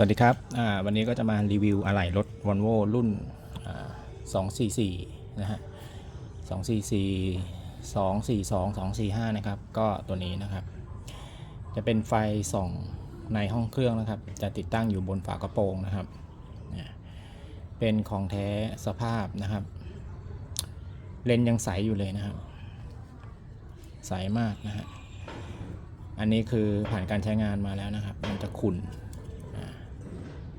สวัสดีครับ วันนี้ก็จะมารีวิวอะไหล่รถ Volvo รุ่นอ่า244 นะฮะ 244 242 245 นะครับ ก็ตัวนี้นะครับ จะเป็นไฟส่องในห้องเครื่องนะครับ จะติดตั้งอยู่บนฝากระโปรงนะครับ เป็นของแท้สภาพนะครับ เลนยังใสอยู่เลยนะครับ ใสมากนะฮะ อันนี้คือผ่านการใช้งานมาแล้วนะครับ มันจะขุ่น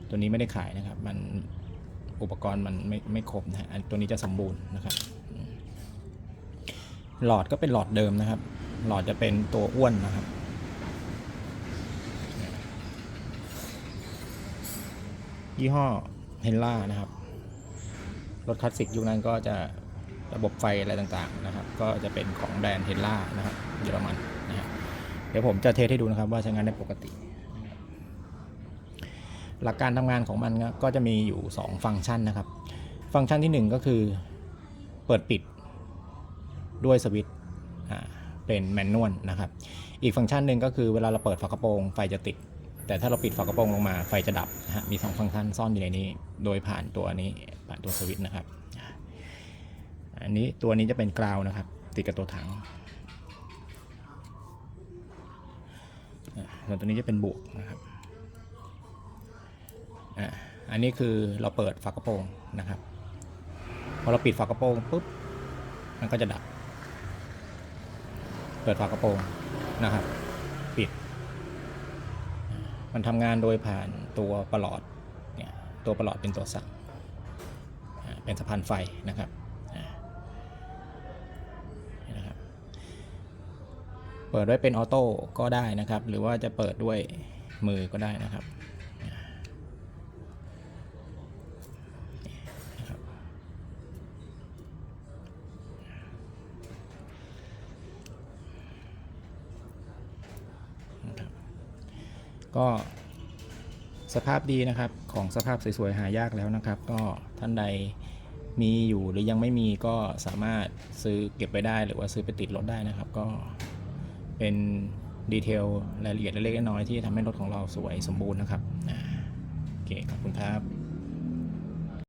ตัวนี้ไม่ได้ขายนะครับ มันอุปกรณ์มันไม่ไม่ครบนะฮะตัวนี้จะสมบูรณ์นะครับ หลอดก็เป็นหลอดเดิมนะครับ หลอดจะเป็นตัวอ้วนนะครับยี่ห้อเฮนล่านะครับ รถคลาสสิกยุคนั้นก็จะระบบไฟอะไรต่างๆนะครับ ก็จะเป็นของแบรนด์เฮนล่านะครับเยอรมันนะฮะเดี๋ยวผมจะเทสให้ดูนะครับว่าใช้งานได้ปกติ หลักการทำงานของมันก็จะมีอยู่ 2 ฟังก์ชันนะครับ ฟังก์ชันที่ 1 ก็คือเปิดปิดด้วยสวิตช์เป็นแมนนวลนะครับ อีกฟังก์ชันหนึ่งก็คือเวลาเราเปิดฝากระโปรงไฟจะติด แต่ถ้าเราปิดฝากระโปรงลงมาไฟจะดับนะฮะมี 2 ฟังก์ชันซ่อนอยู่ในนี้ โดยผ่านตัวนี้ผ่านตัวสวิตช์นะครับ อันนี้ตัวนี้จะเป็นกราวนะครับ ติดกับตัวถังส่วนตัวนี้จะเป็นบวกนะครับ อะอันนี้คือเราเปิดฝากระโปรงนะครับพอเราปิดฝากระโปรงปุ๊บมันก็จะดับ เปิดฝากระโปรงนะครับ ปิด มันทำงานโดยผ่านตัวประหลอดเนี่ยตัวประหลอดเป็นตัวสั่งเป็นสะพานไฟนะครับนะครับ เปิดไว้เป็นออโต้ก็ได้นะครับ หรือว่าจะเปิดด้วยมือก็ได้นะครับ ก็สภาพดีนะครับของสภาพสวยๆหายากแล้วนะครับ ก็ท่านใดมีอยู่หรือยังไม่มีก็สามารถซื้อเก็บไปได้หรือว่าซื้อไปติดรถได้นะครับ ก็เป็นดีเทลรายละเอียดเล็กๆน้อยๆที่ทำให้รถของเราสวยสมบูรณ์นะครับโอเคขอบคุณครับ